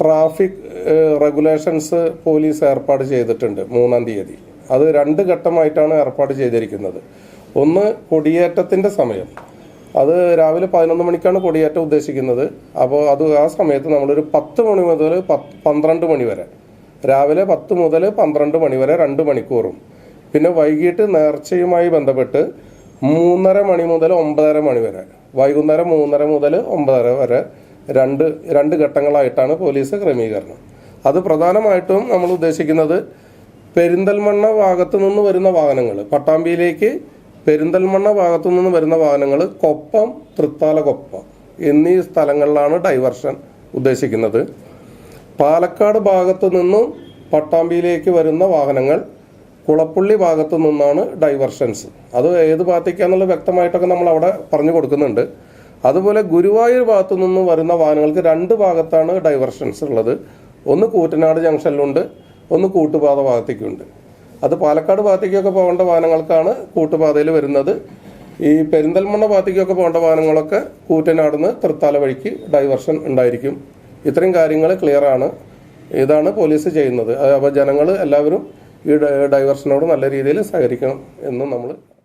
Traffic regulations police ഏർപ്പാട് ചെയ്തിട്ടുണ്ട് മൂന്നാം തീയതി. അത് രണ്ട് ഘട്ടമായിട്ടാണ് ഏർപ്പാട് ചെയ്തിരിക്കുന്നത്. ഒന്ന് കൊടിയേറ്റത്തിന്റെ സമയം. അത് രാവിലെ പതിനൊന്ന് മണിക്കാണ് കൊടിയേറ്റം ഉദ്ദേശിക്കുന്നത്. അപ്പോൾ അത് ആ സമയത്ത് നമ്മളൊരു പത്ത് മണി മുതൽ പത്ത് പന്ത്രണ്ട് മണി വരെ. രാവിലെ പത്ത് മുതൽ പന്ത്രണ്ട് മണി വരെ രണ്ട് മണിക്കൂറും. പിന്നെ വൈകിട്ട് നേർച്ചയുമായി ബന്ധപ്പെട്ട് മൂന്നര മണി മുതൽ ഒമ്പതര മണി വരെ. വൈകുന്നേരം മൂന്നര മുതൽ ഒമ്പതര വരെ രണ്ട് രണ്ട് ഘട്ടങ്ങളായിട്ടാണ് പോലീസ് ക്രമീകരണം. അത് പ്രധാനമായിട്ടും നമ്മൾ ഉദ്ദേശിക്കുന്നത് പെരിന്തൽമണ്ണ ഭാഗത്തു നിന്ന് വരുന്ന വാഹനങ്ങൾ പട്ടാമ്പിയിലേക്ക് പെരിന്തൽമണ്ണ ഭാഗത്തു നിന്ന് വരുന്ന വാഹനങ്ങൾ കൊപ്പം തൃത്താല കൊപ്പം എന്നീ സ്ഥലങ്ങളിലാണ് ഡൈവർഷൻ ഉദ്ദേശിക്കുന്നത്. പാലക്കാട് ഭാഗത്തു നിന്നും പട്ടാമ്പിയിലേക്ക് വരുന്ന വാഹനങ്ങൾ കുളപ്പുള്ളി ഭാഗത്തു നിന്നാണ് ഡൈവർഷൻസ്. അത് ഏത് ഭാഗത്തേക്കാന്നുള്ളത് വ്യക്തമായിട്ടൊക്കെ നമ്മൾ അവിടെ പറഞ്ഞു കൊടുക്കുന്നുണ്ട്. അതുപോലെ ഗുരുവായൂർ ഭാഗത്തു നിന്ന് വരുന്ന വാഹനങ്ങൾക്ക് രണ്ട് ഭാഗത്താണ് ഡൈവർഷൻസ് ഉള്ളത്. ഒന്ന് കൂറ്റനാട് ജംഗ്ഷനിലുണ്ട് ഒന്ന് കൂട്ടുപാത ഭാഗത്തേക്കുണ്ട്. അത് പാലക്കാട് ഭാഗത്തേക്കൊക്കെ പോകേണ്ട വാഹനങ്ങൾക്കാണ് കൂട്ടുപാതയിൽ വരുന്നത്. ഈ പെരിന്തൽമണ്ണ ഭാഗത്തേക്കൊക്കെ പോകേണ്ട വാഹനങ്ങളൊക്കെ കൂറ്റനാടുന്ന് തൃത്താല വഴിക്ക് ഡൈവർഷൻ ഉണ്ടായിരിക്കും. ഇത്രയും കാര്യങ്ങൾ ക്ലിയർ ആണ്. ഇതാണ് പോലീസ് ചെയ്യുന്നത്. അപ്പോൾ ജനങ്ങൾ എല്ലാവരും ഈ ഡൈവർഷനോട് നല്ല രീതിയിൽ സഹകരിക്കണം എന്ന് നമ്മൾ